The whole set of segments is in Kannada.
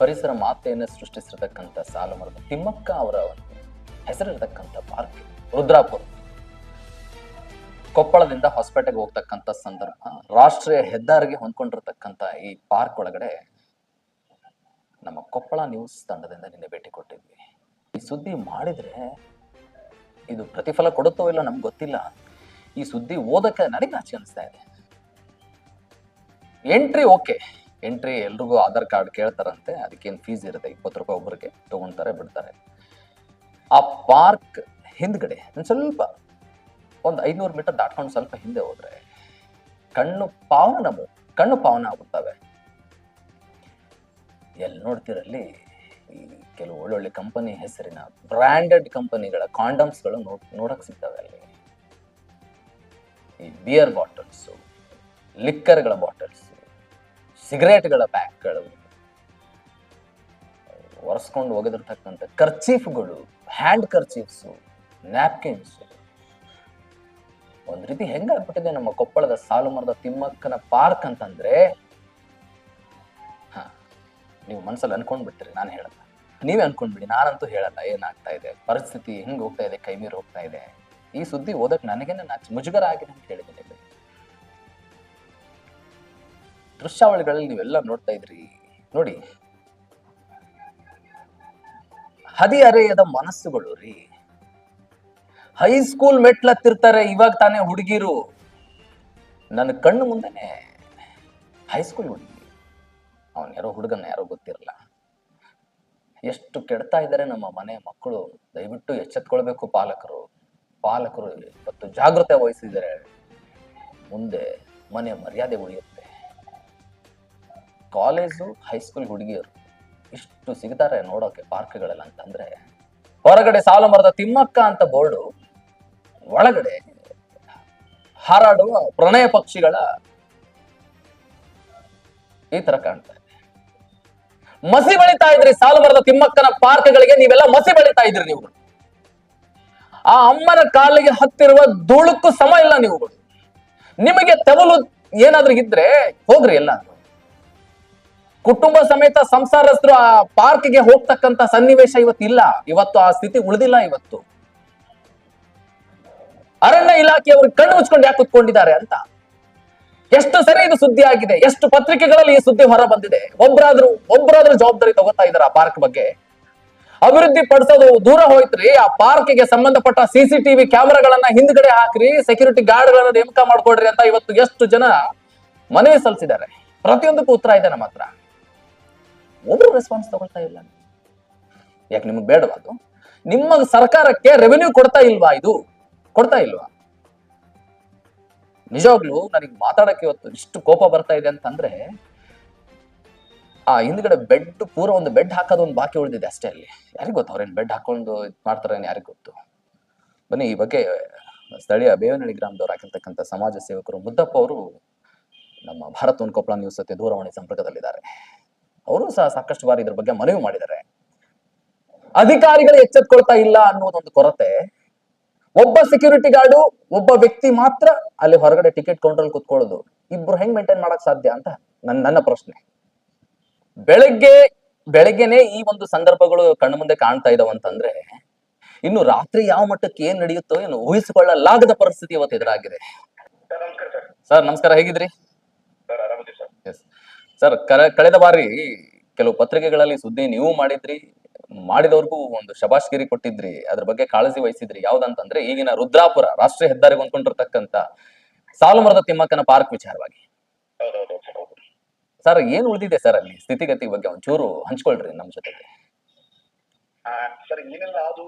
ಪರಿಸರ ಮಾತೆಯನ್ನು ಸೃಷ್ಟಿಸಿರ್ತಕ್ಕಂಥ ಸಾಲು ಮರದ ತಿಮ್ಮಕ್ಕ ಅವರ ಹೆಸರಿರ್ತಕ್ಕಂಥ ಪಾರ್ಕ್ ರುದ್ರಾಪುರ. ಕೊಪ್ಪಳದಿಂದ ಹೊಸಪೇಟೆಗೆ ಹೋಗ್ತಕ್ಕಂಥ ಸಂದರ್ಭ, ರಾಷ್ಟ್ರೀಯ ಹೆದ್ದಾರಿಗೆ ಹೊಂದ್ಕೊಂಡಿರ್ತಕ್ಕಂಥ ಈ ಪಾರ್ಕ್ ಒಳಗಡೆ ನಮ್ಮ ಕೊಪ್ಪಳ ನ್ಯೂಸ್ ತಂಡದಿಂದ ನಿನ್ನೆ ಭೇಟಿ ಕೊಟ್ಟಿದ್ವಿ. ಈ ಸುದ್ದಿ ಮಾಡಿದ್ರೆ ಇದು ಪ್ರತಿಫಲ ಕೊಡುತ್ತೋ ಇಲ್ಲ ನಮ್ಗೆ ಗೊತ್ತಿಲ್ಲ. ಈ ಸುದ್ದಿ ಓದಕ್ಕೆ ನನಗೆ ನಾಚಿ ಅನಿಸ್ತಾ ಇದೆ. ಎಂಟ್ರಿ ಓಕೆ ಎಂಟ್ರಿ ಎಲ್ರಿಗೂ ಆಧಾರ್ ಕಾರ್ಡ್ ಕೇಳ್ತಾರಂತೆ, ಅದಕ್ಕೇನು ಫೀಸ್ ಇರುತ್ತೆ, ಇಪ್ಪತ್ತು ರೂಪಾಯಿ ಒಬ್ಬರಿಗೆ ತಗೊಂತಾರೆ, ಬಿಡ್ತಾರೆ. ಆ ಪಾರ್ಕ್ ಹಿಂದ್ಗಡೆ, ಒಂದು ಸ್ವಲ್ಪ, ಒಂದು ಐನೂರು ಮೀಟರ್ ದಾಟ್ಕೊಂಡು ಸ್ವಲ್ಪ ಹಿಂದೆ ಹೋದರೆ, ಕಣ್ಣು ಪಾವನ ಕಣ್ಣು ಪಾವನ ಆಗುತ್ತವೆ ಎಲ್ಲಿ ನೋಡ್ತಿರಲ್ಲಿ ಈ ಕೆಲವು ಒಳ್ಳೊಳ್ಳೆ ಕಂಪನಿ ಹೆಸರಿನ ಬ್ರ್ಯಾಂಡೆಡ್ ಕಂಪನಿಗಳ ಕಾಂಡಮ್ಸ್ಗಳು ನೋಡ್ ನೋಡಕ್ಕೆ ಸಿಗ್ತವೆ ಅಲ್ಲಿ. ಈ ಬಿಯರ್ ಬಾಟಲ್ಸು ಲಿಕ್ಕರ್ಗಳ ಬಾಟಲ್ಸ್ ಸಿಗರೇಟ್ಗಳ ಪ್ಯಾಕ್ಗಳು. ಒರೆಸ್ಕೊಂಡು ಒಗೆದಿರ್ತಕ್ಕಂಥ ಕರ್ಚೀಫ್ಗಳು, ಹ್ಯಾಂಡ್ ಕರ್ಚೀಫ್ಸು, ನ್ಯಾಪ್ಕಿನ್ಸು. ಒಂದ್ ರೀತಿ ಹೆಂಗಾಗ್ಬಿಟ್ಟಿದೆ ನಮ್ಮ ಕೊಪ್ಪಳದ ಸಾಲು ಮರದ ತಿಮ್ಮಕ್ಕನ ಪಾರ್ಕ್ ಅಂತಂದ್ರೆ ನೀವು ಮನಸ್ಸಲ್ಲಿ ಅನ್ಕೊಂಡ್ಬಿಡ್ತೀರಿ ನಾನು ಹೇಳಲ್ಲ. ನೀವೇ ಅನ್ಕೊಂಡ್ಬಿಡಿ, ನಾನಂತೂ ಹೇಳಲ್ಲ, ಏನಾಗ್ತಾ ಇದೆ, ಪರಿಸ್ಥಿತಿ ಹೆಂಗ್ ಹೋಗ್ತಾ ಇದೆ, ಕೈ ಮೀರಿ ಹೋಗ್ತಾ ಇದೆ. ಈ ಸುದ್ದಿ ಓದಕ್ ನನಗೇನೆ ನಾಚ್ ಮುಜುಗರ ಆಗಿದೆ ಅಂತ ಹೇಳಿದ್ದೀನಿ. ದೃಶ್ಯಾವಳಿಗಳಲ್ಲಿ ನೀವೆಲ್ಲ ನೋಡ್ತಾ ಇದ್ರಿ. ನೋಡಿ. ಹದಿಹರೆಯದ ಮನಸ್ಸುಗಳು ರೀ. ಹೈಸ್ಕೂಲ್ ಮೆಟ್ಲತ್ತಿರ್ತಾರೆ, ಇವಾಗ ತಾನೇ ಹುಡುಗಿರು. ನನ್ನ ಕಣ್ಣು ಮುಂದೆನೆ ಹೈಸ್ಕೂಲ್ ಹುಡುಗಿ ಅವನ್ ಯಾರೋ ಹುಡುಗನ ಯಾರೋ ಗೊತ್ತಿರಲ್ಲ. ಎಷ್ಟು ಕೆಡ್ತಾ ಇದ್ದಾರೆ ನಮ್ಮ ಮನೆ ಮಕ್ಕಳು. ದಯವಿಟ್ಟು ಎಚ್ಚೆತ್ಕೊಳ್ಬೇಕು ಪಾಲಕರು. ಪಾಲಕರು ಇವತ್ತು ಜಾಗೃತೆ ವಹಿಸಿದರೆ ಮುಂದೆ ಮನೆ ಮರ್ಯಾದೆ ಉಳಿಯುತ್ತೆ. ಕಾಲೇಜು ಹೈಸ್ಕೂಲ್ ಹುಡುಗಿಯರು ಇಷ್ಟು ಸಿಗ್ತಾರೆ ನೋಡೋಕೆ ಪಾರ್ಕ್ಗಳೆಲ್ಲ ಅಂತಂದ್ರೆ. ಹೊರಗಡೆ ಸಾಲು ಮರದ ತಿಮ್ಮಕ್ಕ ಅಂತ ಬೋರ್ಡು ಒಳಗಡೆ ಹಾರಾಡುವ ಪ್ರಣಯ ಪಕ್ಷಿಗಳ ಈ ತರ ಕಾಣ್ತಾರೆ ಮಸಿ ಬಳಿತಾ ಇದ್ರಿ ಸಾಲು ಮರದ ತಿಮ್ಮಕ್ಕನ ಪಾರ್ಕ್ಗಳಿಗೆ, ನೀವೆಲ್ಲ ಮಸಿ ಬಳಿತಾ ಇದ್ರಿ ನೀವು. ಆ ಅಮ್ಮನ ಕಾಲಿಗೆ ಹತ್ತಿರುವ ಧೂಳಕ್ಕೂ ಸಮ ಇಲ್ಲ ನೀವುಗಳು ನಿಮಗೆ ತೆವಲು ಏನಾದ್ರೂ ಇದ್ರೆ ಹೋಗ್ರಿ ಎಲ್ಲ ಕುಟುಂಬ ಸಮೇತ ಸಂಸಾರಸ್ಥರು ಆ ಪಾರ್ಕ್ಗೆ ಹೋಗ್ತಕ್ಕಂತ ಸನ್ನಿವೇಶ ಇವತ್ತು ಇಲ್ಲ ಇವತ್ತು ಆ ಸ್ಥಿತಿ ಉಳಿದಿಲ್ಲ ಇವತ್ತು. ಅರಣ್ಯ ಇಲಾಖೆಯವರು ಕಣ್ಣು ಮುಚ್ಕೊಂಡು ಯಾಕೆ ಕುತ್ಕೊಂಡಿದ್ದಾರೆ ಅಂತ. ಎಷ್ಟು ಸರಿ ಇದು ಸುದ್ದಿ ಆಗಿದೆ, ಎಷ್ಟು ಪತ್ರಿಕೆಗಳಲ್ಲಿ ಈ ಸುದ್ದಿ ಹೊರ ಬಂದಿದೆ ಒಬ್ರಾದ್ರೂ ಒಬ್ರಾದ್ರೂ ಜವಾಬ್ದಾರಿ ತಗೋತಾ ಇದಾರೆ ಆ ಪಾರ್ಕ್ ಬಗ್ಗೆ? ಅಭಿವೃದ್ಧಿ ಪಡಿಸೋದು ದೂರ ಹೋಯ್ತ್ರಿ, ಆ ಪಾರ್ಕ್ಗೆ ಸಂಬಂಧಪಟ್ಟ ಸಿಸಿಟಿವಿ ಕ್ಯಾಮೆರಾಗಳನ್ನ ಹಿಂದ್ಗಡೆ ಹಾಕ್ರಿ ಸೆಕ್ಯೂರಿಟಿ ಗಾರ್ಡ್ಗಳನ್ನ ನೇಮಕ ಮಾಡ್ಕೊಡ್ರಿ ಅಂತ ಇವತ್ತು ಎಷ್ಟು ಜನ ಮನವಿ ಸಲ್ಲಿಸಿದ್ದಾರೆ. ಪ್ರತಿಯೊಂದಕ್ಕೂ ಉತ್ತರ ಇದೆ ನಮ್ಮ ಹತ್ರ. ಒಬ್ರು ರೆಸ್ಪಾನ್ಸ್ ತಗೊಳ್ತಾ ಇಲ್ಲ. ಯಾಕೆ ನಿಮಗೆ ಬೇಡವಾ ಅದು? ನಿಮ್ಮ ಸರ್ಕಾರಕ್ಕೆ ರೆವೆನ್ಯೂ ಕೊಡ್ತಾ ಇಲ್ವಾ ಇದು? ಕೊಡ್ತಾ ಇಲ್ವಾ? ನಿಜವಾಗ್ಲೂ ನನಗೆ ಮಾತಾಡಕ್ಕೆ ಇವತ್ತು ಇಷ್ಟು ಕೋಪ ಬರ್ತಾ ಇದೆ ಅಂತಂದ್ರೆ, ಆ ಹಿಂದ್ಗಡೆ ಬೆಡ್ ಪೂರ ಒಂದು ಬೆಡ್ ಹಾಕೋದು ಒಂದು ಬಾಕಿ ಉಳಿದಿದೆ ಅಷ್ಟೇ ಅಲ್ಲಿ. ಯಾರಿಗ್ ಗೊತ್ತು ಅವ್ರೇನ್ ಬೆಡ್ ಹಾಕೊಂಡು ಇದ್ ಮಾಡ್ತಾರೆ ಯಾರಿಗ್ ಗೊತ್ತು? ಬನ್ನಿ, ಈ ಬಗ್ಗೆ ಸ್ಥಳೀಯ ಬೇವನಹಳ್ಳಿ ಗ್ರಾಮದವ್ರು ಆಗಿರ್ತಕ್ಕಂಥ ಸಮಾಜ ಸೇವಕರು ಮುದ್ದಪ್ಪ ಅವರು ನಮ್ಮ ಭಾರತ್ ಒನ್ ಕೊಪ್ಪಳ ನ್ಯೂಸ್ ಜೊತೆ ದೂರವಾಣಿ ಸಂಪರ್ಕದಲ್ಲಿದ್ದಾರೆ. ಅವರು ಸಹ ಸಾಕಷ್ಟು ಬಾರಿ ಇದ್ರ ಬಗ್ಗೆ ಮನವಿ ಮಾಡಿದ್ದಾರೆ. ಅಧಿಕಾರಿಗಳು ಎಚ್ಚೆತ್ಕೊಳ್ತಾ ಇಲ್ಲ ಅನ್ನೋದೊಂದು ಕೊರತೆ. ಒಬ್ಬ ಸೆಕ್ಯೂರಿಟಿ ಗಾರ್ಡು ಒಬ್ಬ ವ್ಯಕ್ತಿ ಮಾತ್ರ ಅಲ್ಲಿ ಹೊರಗಡೆ ಟಿಕೆಟ್ ಕೌಂಟರ್ ಕುತ್ಕೊಳ್ಳೋದು. ಇಬ್ರು ಹೆಂಗ್ ಮೇಂಟೈನ್ ಮಾಡಕ್ ಸಾಧ್ಯ ಅಂತ ನನ್ನ ನನ್ನ ಪ್ರಶ್ನೆ. ಬೆಳಗ್ಗೆ ಬೆಳಗ್ಗೆನೆ ಈ ಒಂದು ಸಂದರ್ಭಗಳು ಕಣ್ಣು ಮುಂದೆ ಕಾಣ್ತಾ ಇದಾವಂತಂದ್ರೆ ಇನ್ನು ರಾತ್ರಿ ಯಾವ ಮಟ್ಟಕ್ಕೆ ಏನ್ ನಡೆಯುತ್ತೋ ಏನು ಊಹಿಸಿಕೊಳ್ಳಲಾಗದ ಪರಿಸ್ಥಿತಿ ಇವತ್ತು ಎದುರಾಗಿದೆ. ಸರ್ ನಮಸ್ಕಾರ ಸರ್. ಸರ್ ನಮಸ್ಕಾರ. ಹೇಗಿದ್ರಿ? ಸರ್ ಕಳೆದ ಬಾರಿ ಕೆಲವು ಪತ್ರಿಕೆಗಳಲ್ಲಿ ಸುದ್ದಿ ನೀವು ಮಾಡಿದ್ರಿ ಮಾಡಿದವ್ರಿಗೂ ಒಂದು ಶಬಾಷ್ಗಿರಿ ಕೊಟ್ಟಿದ್ರಿ ಅದ್ರ ಬಗ್ಗೆ ಕಾಳಜಿ ವಹಿಸಿದ್ರಿ ಯಾವ್ದಂತಂದ್ರೆ ಈಗಿನ ರುದ್ರಾಪುರ ರಾಷ್ಟ್ರೀಯ ಹೆದ್ದಾರಿ ಹೊಂದ್ಕೊಂಡಿರ್ತಕ್ಕಂಥ ಸಾಲುಮರದ ತಿಮ್ಮಕ್ಕನ ಪಾರ್ಕ್ ವಿಚಾರವಾಗಿ. ಸರ್ ಏನ್ ಉಳಿದಿದೆ ಸರ್ ಅಲ್ಲಿ ಸ್ಥಿತಿಗತಿ ಬಗ್ಗೆ ಒಂಚೂರು ಹಂಚ್ಕೊಳ್ರಿ ನಮ್ ಜೊತೆಗೆ. ಸರ್ ಏನೆಲ್ಲ ಅದು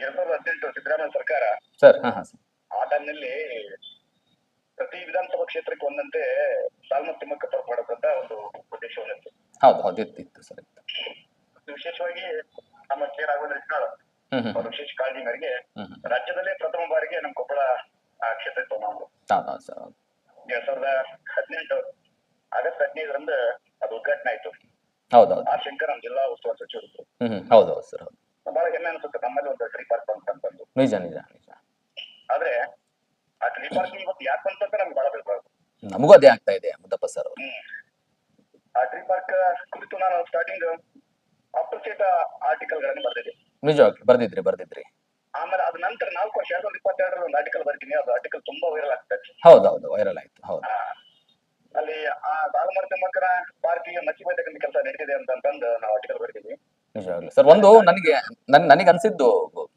ಎರಡ್ ಸಾವಿರದ ಹದಿನೆಂಟು ಸಿದ್ದರಾಮಯ್ಯ ಸರ್ಕಾರ. ಸರ್ ಹಾ ಹಾ ಸರ್. ಆ ಟೈಮ್ನಲ್ಲಿ ಪ್ರತಿ ವಿಧಾನಸಭಾ ಕ್ಷೇತ್ರಕ್ಕೆ ಒಂದಂತೆ ಸಾಲ್ಮ ತಿಮ್ಮಕ್ಕ ಪಾರ್ಕ್ ಮಾಡಕ್ಕಂತ ಒಂದು ಉದ್ದೇಶ ಹೊಂದಿತ್ತು ಹೌದು ಹೌದು ಇತ್ತು ಇತ್ತು ಸರ್ ವಿಶೇಷವಾಗಿ ನಮ್ಮ ಕೆ ರಾಘವೇಂದ್ರ ಹಿಟ್ನಾಳ್ ಅವರ ವಿಶೇಷ ಕಾಳಜಿ ಮೇರೆಗೆ ರಾಜ್ಯದಲ್ಲೇ ಪ್ರಥಮ ಬಾರಿಗೆ ನಮ್ಮ ಕೊಪ್ಪಳ ಆ, ಕ್ಷೇತ್ರಕ್ಕೆ ಹೌದು. ಎರಡ್ ಸಾವಿರದ ಹದಿನೆಂಟು ಆಗಸ್ಟ್ ಹದಿನೈದರಂದು ಅದು ಉದ್ಘಾಟನೆ ಆಯ್ತು. ಹೌದು ಹೌದು. ಆರ್ ಶಂಕರ್ ನಮ್ಮ ಜಿಲ್ಲಾ ಉಸ್ತುವಾರಿ ಸಚಿವರು ಹೌದು ಹೌದು ಸರ್ ಬಹಳ ಹೆಮ್ಮೆ ಅನ್ಸುತ್ತೆ ನಮ್ಮಲ್ಲಿ ಒಂದು ಟ್ರೀ ಪಾರ್ಕ್ ಅಂತ ನಿಜ ನಿಜ ನಿಜ ಆದ್ರೆ ಆ ಟ್ರೀ ಪಾರ್ಕ್ ಇವತ್ತು ಯಾಕೆ ಬಂತಂತ ನಮ್ಗೆ ಅದೇ ಆಗ್ತಾ ಇದೆ ಮುದ್ದಪ್ಪ ಸರ್ ಅವರು. ಆ ಟ್ರೀ ಪಾರ್ಕ್ ಕುರಿತು ನಾನು ಸ್ಟಾರ್ಟಿಂಗ್ ಅಪ್ರಿಸಿಯೇಟ್ ಆರ್ಟಿಕಲ್ಗಳನ್ನು ಬರೆದಿದ್ದೆ. ನಿಜವಾಗಿ ಬರ್ದಿದ್ರಿ ಬರ್ದಿದ್ರಿ. ಆಮೇಲೆ ಅದ ನಂತರ ನಾಲ್ಕು ವರ್ಷ ಎರಡ್ ಸಾವಿರದ ಇಪ್ಪತ್ತೆರಡರ ಒಂದು ಆರ್ಟಿಕಲ್ ಬರ್ತೀನಿ. ಅದು ಆರ್ಟಿಕಲ್ ತುಂಬಾ ವೈರಲ್ ಆಗ್ತದೆ ಹೌದು ಹೌದು ವೈರಲ್ ಆಯ್ತು ಹೌದು. ಅಲ್ಲಿ ಆ ಸಾಲುಮರ ಮಕ್ಕಳ ಪಾರ್ಕಿಗೆ ಮಚ್ಚಿ ಬೈತಕ್ಕಂಥ ಕೆಲಸ ನಡೀತಿದೆ ಅಂತ ಅಂತಂದು ನಾವು ಆರ್ಟಿಕಲ್ ಬರ್ತೀವಿ ನಿಜವಾಗ್ಲಿ ಸರ್ ಒಂದು ನನಗೆ ನನ್ ನನಗೆ ಅನ್ಸಿದ್ದು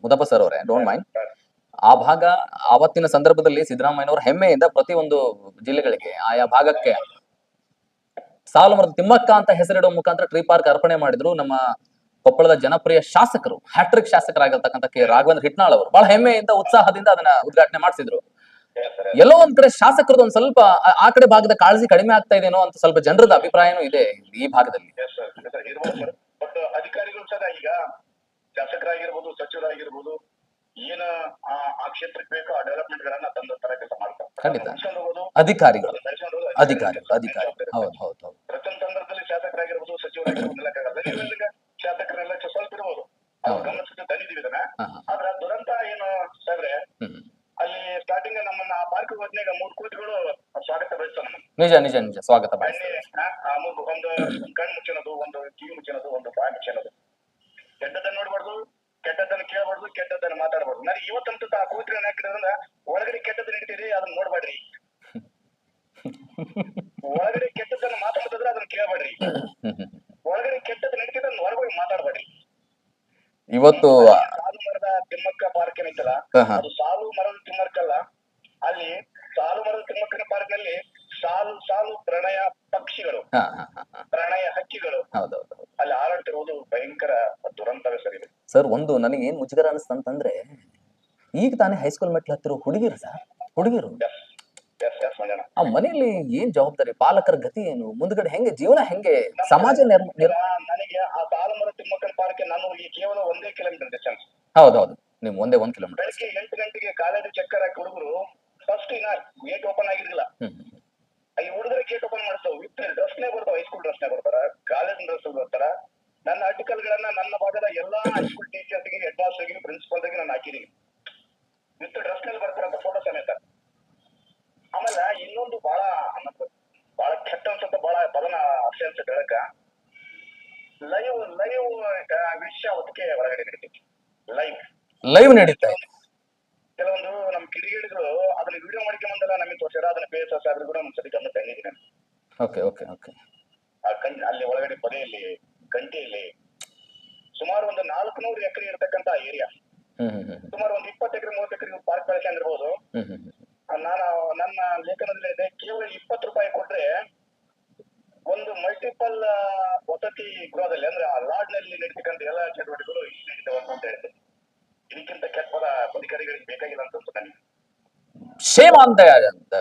ಮುದಪ್ಪ ಸರ್ ಅವರೇ ಡೋಂಟ್ ಮೈಂಡ್ ಆ ಭಾಗ ಆವತ್ತಿನ ಸಂದರ್ಭದಲ್ಲಿ ಸಿದ್ದರಾಮಯ್ಯನವರು ಹೆಮ್ಮೆಯಿಂದ ಪ್ರತಿ ಒಂದು ಜಿಲ್ಲೆಗಳಿಗೆ, ಆಯಾ ಭಾಗಕ್ಕೆ ಸಾಲು ಮರದ ತಿಮ್ಮಕ್ಕ ಅಂತ ಹೆಸರಿಡುವ ಮುಖಾಂತರ ಟ್ರೀ ಪಾರ್ಕ್ ಅರ್ಪಣೆ ಮಾಡಿದ್ರು ನಮ್ಮ ಕೊಪ್ಪಳದ ಜನಪ್ರಿಯ ಶಾಸಕರು, ಹ್ಯಾಟ್ರಿಕ್ ಶಾಸಕರಾಗಿರ್ತಕ್ಕಂಥ ಕೆ. ರಾಘವೇಂದ್ರ ಹಿಟ್ನಾಳ್ ಅವರು. ಬಹಳ ಹೆಮ್ಮೆಯಿಂದ, ಉತ್ಸಾಹದಿಂದ ಅದನ್ನ ಉದ್ಘಾಟನೆ ಮಾಡಿಸಿದ್ರು. ಎಲ್ಲೋ ಒಂದ್ ಕಡೆ ಶಾಸಕರದ್ದು ಒಂದ್ ಸ್ವಲ್ಪ, ಆ- ಕಡೆ ಭಾಗದ ಕಾಳಜಿ ಕಡಿಮೆ ಆಗ್ತಾ ಇದೇನೋ ಅಂತ ಸ್ವಲ್ಪ ಜನರದ ಅಭಿಪ್ರಾಯನೂ ಇದೆ ಈ ಭಾಗದಲ್ಲಿ. ಅಧಿಕಾರಿಗಳು ಸಹ ಈಗ ಶಾಸಕರಾಗಿರ್ಬೋದು, ಸಚಿವರಾಗಿರ್ಬೋದು, ಏನ ಕ್ಷೇತ್ರಕ್ಕೆ ಬೇಕು ಆ ಡೆವಲಪ್ಮೆಂಟ್ ಗಳನ್ನ ತಂದು ತರ ಕೆಲಸ ಮಾಡ್ತಾರೆ. ಖಂಡಿತ. ಅಧಿಕಾರಿಗಳು. ಅಧಿಕಾರಿಗಳು ಅಧಿಕಾರಿಗಳು. ಹೌದು ಹೌದು ಹೌದು. ಸಂದರ್ಭದಲ್ಲಿ ಶಾಸಕರಾಗಿರ್ಬೋದು ಸಚಿವರಾಗಿರ್ಬೋದು ನಿಲ್ಲಕ್ಕಾಗಲ್ಲ ಇವಾಗ ಶಾಸಕರೆಲ್ಲ ಸ್ವಲ್ಪ ಇರ್ಬೋದು. ಅವ್ರು ಹೌದು. ಗಮನಿಸಿದ್ದು ತಂದಿದ್ದೀವಿ ಇದನ್ನ. ಹಾ, ಹಾ. ಆದ್ರೆ ದುರಂತ ಏನು ಅಲ್ಲಿ ಸ್ಟಾರ್ಟಿಂಗ್ ನಮ್ಮನ್ನ ಆ ಪಾರ್ಕ್ ಹೋದ್ನಾಗ ಮೂರ್ ಕೋಟಿಗಳು ಸ್ವಾಗತ ಬಯಸ್ತಾವ ನಿಜ ನಿಜ ನಿಜ. ಸ್ವಾಗತ ಒಂದು ಕಣ್ಣು ಮುಚ್ಚಿನದು ಒಂದು ಕಿವಿ ಮುಚ್ಚಿನದು ಒಂದು ಬಾಯಿ ಮುಚ್ಚಿನದು. ಕೆಟ್ಟದನ್ನ ನೋಡ್ಬಾರ್ದು. ಕೆಟ್ಟದನ್ನ ಕೇಳಬಾರ್ದು ಕೆಟ್ಟದನ್ನ ಮಾತಾಡಬಾರ್ದು. ನನಗೆ ಇವತ್ತಂತೂ ಆ ಕೋಟಿ ಹಾಕಿದ್ರಿಂದ ಒಳಗಡೆ ಕೆಟ್ಟದನ್ನ ಇಟ್ಟಿರಿ ಅದನ್ನ ನೋಡ್ಬೇಡ್ರಿ. ಒಳಗಡೆ ಕೆಟ್ಟದನ್ನ ಮಾತಾಡ್ತಿದ್ರೆ ಅದನ್ನ ಕೇಳಬೇಡ್ರಿ. ಒಳಗಡೆ ಕೆಟ್ಟದ್ದು ನಡೀತಿದ್ರೆ ಅದನ್ನ ಹೊರಗೋಗಿ ಮಾತಾಡಬೇಡ್ರಿ. ಇವತ್ತು ಸಾಲು ಮರದ ತಿಮ್ಮಕ್ಕ ಪಾರ್ಕ್ ಏನೈತಲ್ಲ. ಅದು ಸಾಲು ಮರದ ತಿಮ್ಮಕ್ಕಲ್ಲ ಅಲ್ಲಿ ಸಾಲು ಮರದ ತಿಮ್ಮಕ್ಕನ ಪಾರ್ಕ್ನಲ್ಲಿ ಸಾಲು ಸಾಲು ಪ್ರಣಯ ಪಕ್ಷಿಗಳು ಹಾ ಹಾ ಹಾ ಹಾ ಪ್ರಣಯ ಹಕ್ಕಿಗಳು ಹೌದೌದು ಅಲ್ಲಿ ಹಾರಾಡ್ತಿರುವುದು ಭಯಂಕರ ದುರಂತವೇ ಸರ್ ಒಂದು ನನಗೆ ಏನ್ ಮುಜುಗರ ಅನಿಸ್ತಂತಂದ್ರೆ ಈಗ ತಾನೇ ಹೈಸ್ಕೂಲ್ ಮೆಟ್ಲು ಹತ್ತಿರೋ ಹುಡುಗಿರು ಸರ್ ಹುಡುಗಿರು. ಆ ಮನೆಯಲ್ಲಿ ಏನ್ ಜವಾಬ್ದಾರಿ? ಪಾಲಕರ ಗತಿ ಏನು? ಮುಂದ್ಗಡೆ ಹೆಂಗೆ? ಜೀವನ ಹೆಂಗೆ? ಸಮಾಜ ನನಗೆ ಆ ಸಾಲುಮರ ತಿಮ್ಮಕ್ಕನ ಪಾರ್ಕ್ ನಾನು ಈ ಕೇವಲ ಒಂದೇ ಕಿಲೋಮೀಟರ್ ಡಿಸ್ಟೆನ್ಸ್ ಹೌದೌದು. ನಿಮ್ ಒಂದೇ ಒಂದ್ ಕಿಲೋಮೀಟರ್ ಬೆಳಗ್ಗೆ ಎಂಟು ಗಂಟೆಗೆ ಕಾಲೇಜು ಚಕ್ಕರ್ ಹಾಕಿ ಹುಡುಗರು ಫಸ್ಟ್ ಇನ್ನ ಗೇಟ್ ಓಪನ್ ಆಗಿರ್ಲಿಲ್ಲ. ಈ ಹುಡುಗರು ಗೇಟ್ ಓಪನ್ ಮಾಡ್ತಾವ ವಿತ್ ಡ್ರೆಸ್ನೇ ಬರ್ತಾವ ಹೈಸ್ಕೂಲ್ ಡ್ರೆಸ್ನೇ ಬರ್ತಾರ ಕಾಲೇಜ್ ಡ್ರೆಸ್ ಬರ್ತಾರ. ನನ್ನ ಆರ್ಟಿಕಲ್ ಗಳನ್ನ ನನ್ನ ಭಾಗದ ಎಲ್ಲಾ ಹೈಸ್ಕೂಲ್ ಟೀಚರ್ಸ್ಗೆ ಹೆಡ್ ಪ್ರಿನ್ಸಿಪಲ್ ದಾಗ ನಾನು ಹಾಕಿದೀನಿ. ವಿತ್ ಡ್ರೆಸ್ನಲ್ಲಿ ಬರ್ತಾರಂತ ಫೋಟೋ ಸಮೇತ. ಆಮೇಲೆ ಇನ್ನೊಂದು ಬಹಳ ಬಹಳ ಕೆಟ್ಟ ಅನ್ಸುತ್ತ ಬಹಳ ಬದನ ಅಸೆ ಅನ್ಸುತ್ತೆ ಹೇಳಕ ಲೈವ್ ಲೈವ್ ವಿಷಯ ಅದಕ್ಕೆ ಹೊರಗಡೆ ನಡೀತೈತಿ. ಲೈವ್ ಲೈವ್ ನಡೀತಾ ಕೆಲವೊಂದು ನಮ್ ಕಿಡಿಗೇಡಿಗಳು ಅದನ್ನ ವಿಡಿಯೋ ಮಾಡ್ಕೊಂಬಂದಲ್ಲ ನಮಗೆ ತೋರಿಸಿದ್ರೆ ಅದನ್ನ ಎಸ್ ಆದ್ರೂ ಕೂಡ ಒಂದ್ಸರಿ ಗಮನ ತಂದಿದ್ದೀನಿ. ಓಕೆ ಓಕೆ ಓಕೆ ಅಲ್ಲಿ ಒಳಗಡೆ ಪೊದೆಯಲ್ಲಿ ಗಂಟೆಯಲ್ಲಿ ಸುಮಾರು ಒಂದು ನಾಲ್ಕುನೂರು ಎಕರೆ ಇರತಕ್ಕಂತ ಏರಿಯಾ ಸುಮಾರು ಒಂದು ಇಪ್ಪತ್ತು ಎಕರೆ ಮೂವತ್ತು ಎಕರೆ ಪಾರ್ಕ್ ಬೆಳೆಸ್ಕೊಂಡಿರ್ಬೋದು ನಾನು ನನ್ನ ಲೇಖನದಲ್ಲಿ ಇದೆ ಕೇವಲ ಇಪ್ಪತ್ತು ರೂಪಾಯಿ ಕೊಟ್ರೆ ಒಂದು ಮಲ್ಟಿಪಲ್ ವಸತಿ ಗೃಹದಲ್ಲಿ ಅಂದ್ರೆ ಆ ಲಾಡ್ನಲ್ಲಿ ನಡೀತಕ್ಕಂತ ಎಲ್ಲ ಚಟುವಟಿಕೆಗಳು ಇಲ್ಲಿ ನಡೀತಾವ ಅಂತ ಹೇಳಿದೆ ಇದಕ್ಕಿಂತ ಕೆಟ್ಟ ಪದ ಅಧಿಕಾರಿಗಳಿಗೆ ಬೇಕಾಗಿಲ್ಲ ಅಂತ ನನಗೆ. Shame on the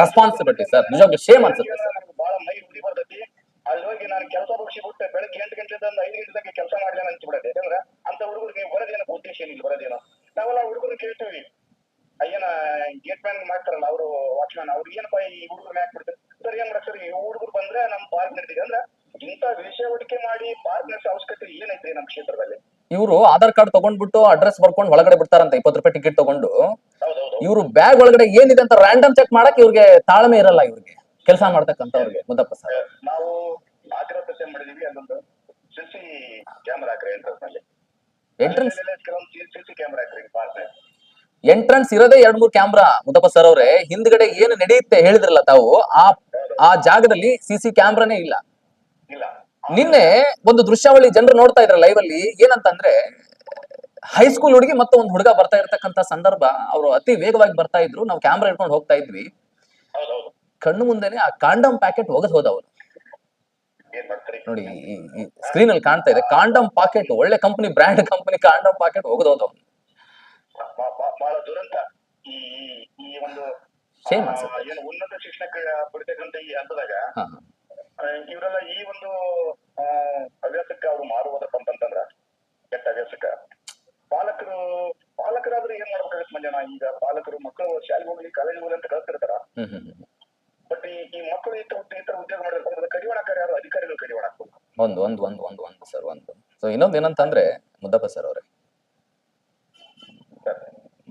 responsibility sir ನಿಜವಾಗ್ಲೂ ಶೇಮ್ ಅನ್ಸುತ್ತೆ ಬಹಳ ಮೈ ಉರಿ ಬರ್ತೈತಿ. ಅಲ್ಲಿ ಹೋಗಿ ನಾನು ಕೆಲಸ ಮುಗಿಸಿ ಬಿಟ್ಟೆ ಬೆಳಗ್ಗೆ ಎಂಟು ಗಂಟೆದಿಂದ ಐದು ಗಂಟೆದಾಗ ಕೆಲಸ ಮಾಡ್ಲೇನ ಅನ್ಸ್ಬಿಡತ್ತೆ ಯಾಕಂದ್ರೆ ಅಂತ ಹುಡುಗರಿಗೆ ಬರೋದೇನೋ ಉದ್ದೇಶ ಏನಿಲ್ಲ ಬರೋದೇನೋ? ನಾವೆಲ್ಲ ಹುಡುಗರು ಕೇಳ್ತೀವಿ. ಅಯ್ಯನ ಗೇಟ್ ಮ್ಯಾನ್ ಮಾಡ್ತಾರಲ್ಲ ಅವರು ವಾಚ್ಮ್ಯಾನ್ ಅವ್ರಿಗೆ ಏನಪ್ಪ ಈ ಹುಡುಗರು ಯಾಕೆ ಬಿಡ್ತಾರೆ? ಸರ್ ಏನ್ ಮಾಡಕ್ ಸರ್ ಈ ಹುಡುಗರು ಬಂದ್ರೆ ನಮ್ ಪಾರ್ಕ್ ನಡೀತಿದೆ ಅಂದ್ರೆ ಇಂತ ವಿಷಯ ಹೂಡಿಕೆ ಮಾಡಿ ಪಾರ್ಕ್ ನಡೆಸೋ ಅವಶ್ಯಕತೆ ಏನೈತ್ರಿ ನಮ್ಮ ಕ್ಷೇತ್ರದಲ್ಲಿ? ಇವರು ಆಧಾರ್ ಕಾರ್ಡ್ ತಗೊಂಡ್ಬಿಟ್ಟು ಅಡ್ರೆಸ್ ಬರ್ಕೊಂಡು ಒಳಗಡೆ ಬಿಡ್ತಾರಂತ ಇಪ್ಪತ್ತು ರೂಪಾಯಿ ಟಿಕೆಟ್ ತಗೊಂಡು. ಇವರು ಬ್ಯಾಗ್ ಒಳಗಡೆ ಏನಿದೆ ಅಂತ ರ್ಯಾಂಡಮ್ ಚೆಕ್ ಮಾಡಕ್ ಇವ್ರಿಗೆ ತಾಳ್ಮೆ ಇರಲ್ಲ ಇವ್ರಿಗೆ. ಕೆಲಸ ಮಾಡ್ತಕ್ಕಂಥವ್ರಿಗೆ ಮುದ್ದಪ್ಪ ಸರ್ ನಾವು ಆಗ್ರಹ ಮಾಡಿದೀವಿ ಅಲ್ಲೊಂದು ಸಿಸಿ ಕ್ಯಾಮರಾ ಹಾಕ್ರಿ ಎಂಟ್ರೆನ್ಸ್ ಎಂಟ್ರೆನ್ಸ್ ಕೆಲವೊಂದು ಸಿಸಿ ಕ್ಯಾಮರಾ ಹಾಕ್ರಿ ಪಾರ್ಕ್ ಎಂಟ್ರೆನ್ಸ್ ಇರೋದೇ ಎರಡ್ ಮೂರ್ ಕ್ಯಾಮ್ರಾ ಮುದ್ದಪ್ಪ ಸರ್ ಅವ್ರೆ. ಹಿಂದ್ಗಡೆ ಏನು ನಡೆಯುತ್ತೆ ಹೇಳಿದ್ರಲ್ಲ ತಾವು ಆ ಆ ಜಾಗದಲ್ಲಿ ಸಿಸಿ ಕ್ಯಾಮ್ರಾನೇ ಇಲ್ಲ. ನಿನ್ನೆ ಒಂದು ದೃಶ್ಯಾವಳಿ ಜನರು ನೋಡ್ತಾ ಇದ್ರ ಲೈವ್ ಅಲ್ಲಿ ಏನಂತಂದ್ರೆ ಹೈಸ್ಕೂಲ್ ಹುಡುಗಿ ಮತ್ತೆ ಒಂದು ಹುಡುಗ ಬರ್ತಾ ಇರ್ತಕ್ಕಂತ ಸಂದರ್ಭ ಅವರು ಅತಿ ವೇಗವಾಗಿ ಬರ್ತಾ ಇದ್ರು. ನಾವು ಕ್ಯಾಮ್ರಾ ಇಟ್ಕೊಂಡು ಹೋಗ್ತಾ ಇದ್ವಿ. ಕಣ್ಣು ಮುಂದೆನೆ ಆ ಕಾಂಡಮ್ ಪ್ಯಾಕೆಟ್ ಒಗದ್ ಹೋದ ಮಾಡ್ತೀರಿ ನೋಡಿ ಸ್ಕ್ರೀನ್ ಅಲ್ಲಿ ಕಾಣ್ತಾ ಇದೆ ಕಾಂಡಮ್ ಪಾಕೆಟ್ ಒಳ್ಳೆ company brand company condom packet ಒಗದ್ ಹೋದ ಅವ್ನು. ಏನು ಉನ್ನತ ಶಿಕ್ಷಣಕ್ಕೆ ಪಡಿತಕ್ಕಂತ ಈ ಹಂತದಾಗ ಇವರೆಲ್ಲ ಈ ಒಂದು ಆ, ಹವ್ಯಾಸಕ್ಕೆ ಅವ್ರು ಮಾರುವುದಪ್ಪ ಅಂತಂದ್ರ ಕೆಟ್ಟ ಹವ್ಯಾಸಕ್ಕ ಪಾಲಕರು ಪಾಲಕರಾದ್ರೆ ಏನ್ ಮಾಡ್ಬೇಕಾಗತ್ತೆ ಮಂಜಾನ ಈಗ ಪಾಲಕರು ಮಕ್ಕಳು ಶಾಲೆಗೆ ಹೋಗ್ಲಿ ಕಾಲೇಜ್ ಹೋಗ್ಲಿ ಅಂತ. ಬಟ್ ಈ ಈ ಮಕ್ಕಳು ಈ ತರ ಉದ್ಯೋಗ ಮಾಡಿರ್ತಾರೆ ಕಡಿವಾಣಕ್ಕಾರ ಯಾರು? ಅಧಿಕಾರಿಗಳು ಕಡಿವಾಣ ಒಂದು ಒಂದು ಒಂದು ಒಂದು ಒಂದು ಸರ್ ಒಂದು. ಸೊ ಇನ್ನೊಂದು ಏನಂತಂದ್ರೆ ಮುದ್ದಪ್ಪ ಸರ್ ಅವರೇ.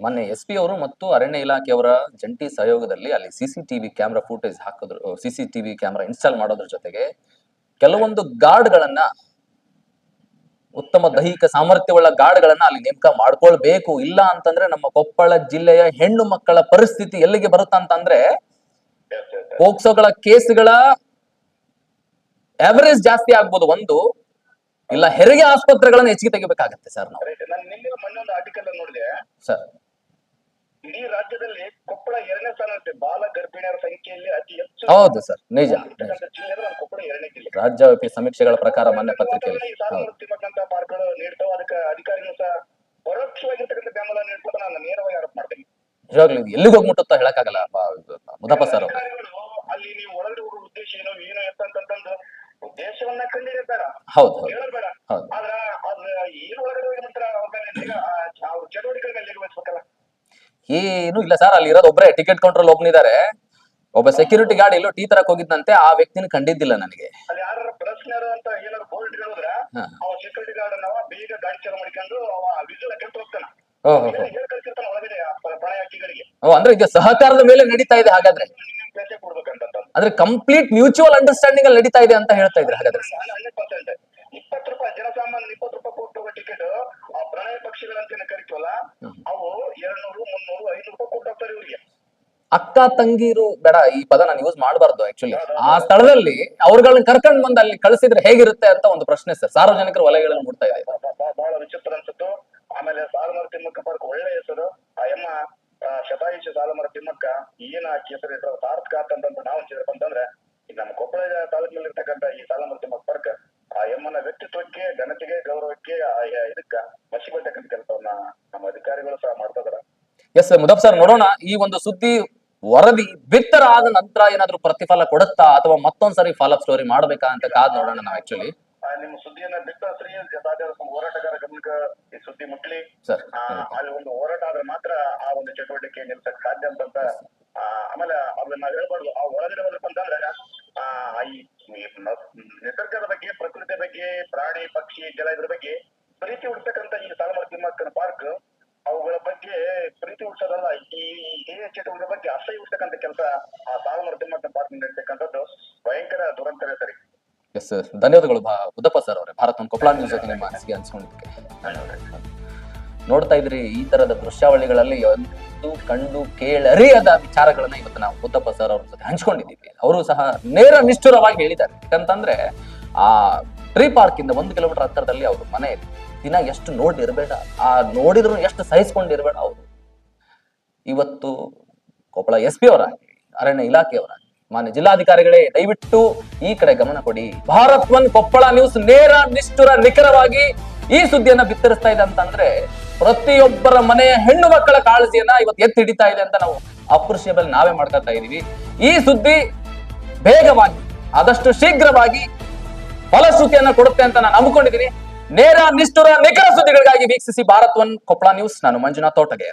ಮೊನ್ನೆ ಎಸ್ ಪಿ ಅವರು ಮತ್ತು ಅರಣ್ಯ ಇಲಾಖೆಯವರ ಜಂಟಿ ಸಹಯೋಗದಲ್ಲಿ ಅಲ್ಲಿ C C TV camera footage ಹಾಕಿದ್ರು C C TV camera install ಮಾಡೋದ್ರ ಜೊತೆಗೆ ಕೆಲವೊಂದು ಗಾರ್ಡ್ಗಳನ್ನ ಉತ್ತಮ ದೈಹಿಕ ಸಾಮರ್ಥ್ಯವುಳ್ಳ ಗಾರ್ಡ್ಗಳನ್ನ ಅಲ್ಲಿ ನೇಮಕ ಮಾಡ್ಕೊಳ್ಬೇಕು. ಇಲ್ಲ ಅಂತಂದ್ರೆ ನಮ್ಮ ಕೊಪ್ಪಳ ಜಿಲ್ಲೆಯ ಹೆಣ್ಣು ಮಕ್ಕಳ ಪರಿಸ್ಥಿತಿ ಎಲ್ಲಿಗೆ ಬರುತ್ತ ಪೋಕ್ಸೋಗಳ ಕೇಸ್ಗಳ ಎವರೇಜ್ ಜಾಸ್ತಿ ಆಗ್ಬೋದು ಒಂದು. ಇಲ್ಲ ಹೆರಿಗೆ ಆಸ್ಪತ್ರೆಗಳನ್ನ ಹೆಚ್ಚಿಗೆ ತೆಗಿಬೇಕಾಗತ್ತೆ ಸರ್ ನಾವು. ನಾನು ನಿನ್ನೆ ಮೊನ್ನೆ ಒಂದು ಆರ್ಟಿಕಲ್ ನೋಡಿದೆ. ಸರ್. ಇಡೀ ರಾಜ್ಯದಲ್ಲಿ ಕೊಪ್ಪಳ ಎರಡನೇ ಸ್ಥಾನ ಇರುತ್ತೆ. ಬಾಲ ಗರ್ಭಿಣಿಯರ ಸಂಖ್ಯೆಯಲ್ಲಿ ಅತಿ ಹೆಚ್ಚು ಹೌದು ಸರ್. ನಿಜ ರಾಜ್ಯ ಜಿಲ್ಲೆ ಅಂದ್ರೆ ನಮ್ಮ ಕೊಪ್ಪಳ ಎರಡನೇ ಜಿಲ್ಲೆ. ರಾಜ್ಯವ್ಯಾಪಿ ಸಮೀಕ್ಷೆಗಳ ಪ್ರಕಾರ ಮೊನ್ನೆ ಪತ್ರಿಕೆಯಲ್ಲಿ. ಈ ಸಾಲ ಪಾರ್ಕ್ಗಳು ನೀಡ್ತಾವ. ಅದಕ್ಕೆ ಅಧಿಕಾರಿಗಳು ಸಹ ಪರೋಕ್ಷವಾಗಿರ್ತಕ್ಕಂಥ ಬೆಂಬಲ ನೀಡ್ತಾರೆ ನಾನು ನೇರವಾಗಿ ಆರೋಪ ಮಾಡ್ತೀನಿ. ನಿಜವಾಗ್ಲೂ ಎಲ್ಲಿಗೆ ಹೋಗಿ ಮುಟ್ಟುತ್ತೋ ಹೇಳಕ್ಕಾಗಲ್ಲ. ಮುದಪ್ಪ ಸರ್. ಅಲ್ಲಿ ನೀವು ಒಳಗಡೆ ಹೋಗೋ ಉದ್ದೇಶ ಏನೋ ಏನೋ ಎತ್ತಂತಂದು ದೇಶವನ್ನ ಕಂಡಿರ್ತಾರ. ಹೌದು ಹೇಳಬೇಡ ಆದ್ರ ಅದ್ರ ಏನ್ ಒಳಗಡೆ ಹೋಗಿ ನಂತರ ಅವ್ರ ಮೇಲೆ ನಿಗಾ ಆ, ಅವ್ರ ಚಟುವಟಿಕೆ ಮೇಲೆ ನಿಗಾ ವಹಿಸ್ಬೇಕಲ್ಲ ಏನು ಇಲ್ಲ ಸರ್ ಅಲ್ಲಿ ಇರೋದು ಒಬ್ಬರೇ ಟಿಕೆಟ್ ಕೌಂಟರ್ ಒಬ್ಬನಿದ್ದಾರೆ ಒಬ್ಬ ಸೆಕ್ಯೂರಿಟಿ ಗಾರ್ಡ್ ಎಲ್ಲೋ ಟೀ ತರಕ್ ಹೋಗಿದ್ದಂತೆ ಆ ವ್ಯಕ್ತಿನ ಕಂಡಿದ್ದಿಲ್ಲ ನನಗೆ. ಸೆಕ್ಯೂರಿಟಿ ಗಾರ್ಡ್ ಬೇಗ ಗಾಡಿ ಚಾಲು ಮಾಡ್ಕೊಂಡು ವಿಜುಲ್ ಹಾಕೊಂತ ಹೋಗ್ತಾನ. ಅಂದ್ರೆ ಇದು ಸಹಕಾರದ ಮೇಲೆ ನಡೀತಾ ಇದೆ ಹಾಗಾದ್ರೆ? ಅಂದ್ರೆ ಕಂಪ್ಲೀಟ್ ಮ್ಯೂಚುವಲ್ ಅಂಡರ್ಸ್ಟ್ಯಾಂಡಿಂಗ್ ಅಲ್ಲಿ ನಡೀತಾ ಇದೆ ಅಂತ ಹೇಳ್ತಾ ಇದ್ರೆ ಹಾಗಾದ್ರೆ? ಅಕ್ಕ ತಂಗಿರು, ಬೇಡ, ಈ ಪದ ನಾನು ಯೂಸ್ ಮಾಡಬಾರ್ದು ಆಕ್ಚುಲಿ ಆ ಸ್ಥಳದಲ್ಲಿ ಅವ್ರಗಳನ್ನ ಕರ್ಕೊಂಡ್ ಬಂದು ಅಲ್ಲಿ ಕಳಿಸಿದ್ರೆ ಹೇಗಿರುತ್ತೆ ಅಂತ ಒಂದು ಪ್ರಶ್ನೆ ಸರ್. ಸಾರ್ವಜನಿಕರ ವಲಯಗಳಲ್ಲಿ ಮೂಡ್ತಾ ಇದೆ ಬಾ- ಬಾ- ಬಾ- ಬಹಳ ವಿಚಿತ್ರ ಅನ್ಸುತ್ತು ಆಮೇಲೆ ಸಾಲಮರ ತಿಮ್ಮಕ್ಕ ಪಾರ್ಕ್ ಒಳ್ಳೆ ಹೆಸರು ಆ ಎಮ್ಮ ಆ, ಶತಾಯುಷಿ ಸಾಲಮರ ತಿಮ್ಮಕ್ಕ ಏನ್ ಆ ಹೆಸರು ಇದ್ರು ಸಾರ್ಥಕ ಅಂತಿದ್ರಪ್ಪ ಅಂತಂದ್ರೆ ಈ ನಮ್ಮ ಕೊಪ್ಪಳ ತಾಲೂಕಿನಲ್ಲಿ ಇರ್ತಕ್ಕಂಥ ಈ ಸಾಲ ತಿಮ್ಮಕ್ಕ ಪಾರ್ಕ್ ಆ ಎಮ್ಮನ ವ್ಯಕ್ತಿತ್ವಕ್ಕೆ ಘನತೆಗೆ ಗೌರವಕ್ಕೆ ಇದಕ್ಕ ಮಸಿ ಬರ್ತಕ್ಕಂಥ ಕೆಲಸವನ್ನ ನಮ್ಮ ಅಧಿಕಾರಿಗಳು ಸಹ ಮಾಡ್ತಾ ಇದಾರೆ. ಎಸ್ ಮುದಪ್ ಸರ್ ನೋಡೋಣ ಈ ಒಂದು ಸುದ್ದಿ ವರದಿ ಬಿತ್ತರ ಆದ ನಂತರ ಏನಾದ್ರೂ ಪ್ರತಿಫಲ ಕೊಡುತ್ತಾ ಅಥವಾ ಮತ್ತೊಂದ್ಸರಿ ಫಾಲೋಅಪ್ ಸ್ಟೋರಿ ಮಾಡ್ಬೇಕಾ ಅಂತ ಕಾದ್ ನೋಡೋಣ ನಾವು ಆಕ್ಚುಲಿ ನಿಮ್ಮ ಸುದ್ದಿಯನ್ನ ಬಿತ್ತ ಶ್ರೀ ಸಾಧ್ಯ ಹೋರಾಟಗಾರ ಗಮನಕ್ಕೆ ಈ ಸುದ್ದಿ ಮುಟ್ಲಿ. ಅಲ್ಲಿ ಒಂದು ಹೋರಾಟ ಆದ್ರೆ ಮಾತ್ರ ಆ ಒಂದು ಚಟುವಟಿಕೆ ನಿಲ್ಸಕ್ ಸಾಧ್ಯ ಅಂತಂತ ಅದನ್ನ ಹೇಳ್ಬಾರ್ದು. ಆ ಒಳಗಡೆ ಹೋದ್ರಪ್ಪ ಅಂತಂದ್ರೆ ಆ, ಈ ನಿಸರ್ಗದ ಬಗ್ಗೆ ಪ್ರಕೃತಿ ಬಗ್ಗೆ, ಪ್ರಾಣಿ, ಪಕ್ಷಿ, ಜಲ ಇದ್ರ ಬಗ್ಗೆ ಪ್ರೀತಿ ಹುಡ್ತಕ್ಕಂತ ಈ ಸಾಲಮರ ತಿಮ್ಮಕ್ಕನ ಪಾರ್ಕ್ ಅವುಗಳ ಬಗ್ಗೆ ಪ್ರೀತಿ ಹುಡ್ತದಲ್ಲ ಈ ಏನೇ ಚಟುವಟಿಕೆ ಬಗ್ಗೆ ಅಸಹ್ಯ ಹುಡ್ತಕ್ಕಂತ ಕೆಲಸ ಆ ಸಾಲಮರ ತಿಮ್ಮಕ್ಕನ ಪಾರ್ಕ್ ನಡೀತಕ್ಕಂಥದ್ದು ಭಯಂಕರ ದುರಂತರ ಸರಿ. ಎಸ್ ಧನ್ಯವಾದಗಳು ಉದಪ್ಪ ಸರ್ ಅವರೇ. ಭಾರತ ಕೊಪ್ಪಳ ನ್ಯೂಸ್ ಜೊತೆ ನಿಮ್ಮ ಅನಿಸಿಕೆ ಹಂಚ್ಕೊಂಡಿದ್ದಕ್ಕೆ ನೋಡ್ತಾ ಇದ್ರಿ, ಈ ತರದ ದೃಶ್ಯಾವಳಿಗಳಲ್ಲಿ ಒಂದು ಕಂಡು ಕೇಳರಿಯದ ವಿಚಾರಗಳನ್ನ ಇವತ್ತು ನಾವು ಉದ್ದಪ್ಪ ಸರ್ ಅವ್ರ ಜೊತೆ ಹಂಚ್ಕೊಂಡಿದ್ದೀವಿ. ಅವರು ಸಹ ನೇರ ನಿಷ್ಠುರವಾಗಿ ಹೇಳಿದ್ದಾರೆ. ಯಾಕಂತಂದ್ರೆ, ಆ ಟ್ರೀ ಪಾರ್ಕ್ ಇಂದ ಒಂದು ಕಿಲೋಮೀಟರ್ ಹತ್ತಿರದಲ್ಲಿ ಅವ್ರ ಮನೆ ಇದೆ. ದಿನ ಎಷ್ಟು ನೋಡಿರ್ಬೇಡ ಆ ನೋಡಿದ್ರು ಎಷ್ಟು ಸಹಿಸ್ಕೊಂಡಿರ್ಬೇಡ ಅವರು. ಇವತ್ತು ಕೊಪ್ಪಳ ಎಸ್ ಪಿ ಅವರಾಗಿ ಅರಣ್ಯ ಇಲಾಖೆಯವರಾಗಿ ಮಾನ್ಯ ಜಿಲ್ಲಾಧಿಕಾರಿಗಳೇ, ದಯವಿಟ್ಟು ಈ ಕಡೆ ಗಮನ ಕೊಡಿ. ಭಾರತ್ ಒನ್ ಕೊಪ್ಪಳ ನ್ಯೂಸ್ ನೇರ ನಿಷ್ಠುರ ನಿಖರವಾಗಿ ಈ ಸುದ್ದಿಯನ್ನ ಬಿತ್ತರಿಸ್ತಾ ಇದೆ ಅಂತಂದ್ರೆ ಪ್ರತಿಯೊಬ್ಬರ ಮನೆಯ ಹೆಣ್ಣು ಮಕ್ಕಳ ಕಾಳಜಿಯನ್ನ ಇವತ್ತು ಎತ್ತಿ ಹಿಡಿತಾ ಇದೆ ಅಂತ ನಾವು ಅಪ್ರಿಷಿಯಬಲ್ ನಾವೇ ಮಾಡ್ಕೊತಾ ಇದೀವಿ ಈ ಸುದ್ದಿ ಬೇಗವಾಗಿ ಆದಷ್ಟು ಶೀಘ್ರವಾಗಿ ಫಲಶ್ರುತಿಯನ್ನ ಕೊಡುತ್ತೆ ಅಂತ ನಾನು ನಂಬ್ಕೊಂಡಿದ್ದೀನಿ. ನೇರ ನಿಷ್ಠುರ ನಿಖರ ಸುದ್ದಿಗಳಿಗಾಗಿ ವೀಕ್ಷಿಸಿ ಭಾರತ್ ಒನ್ ಕೊಪ್ಪಳ ನ್ಯೂಸ್. ನಾನು ಮಂಜುನಾಥ್ ತೋಟಗೆರೆ.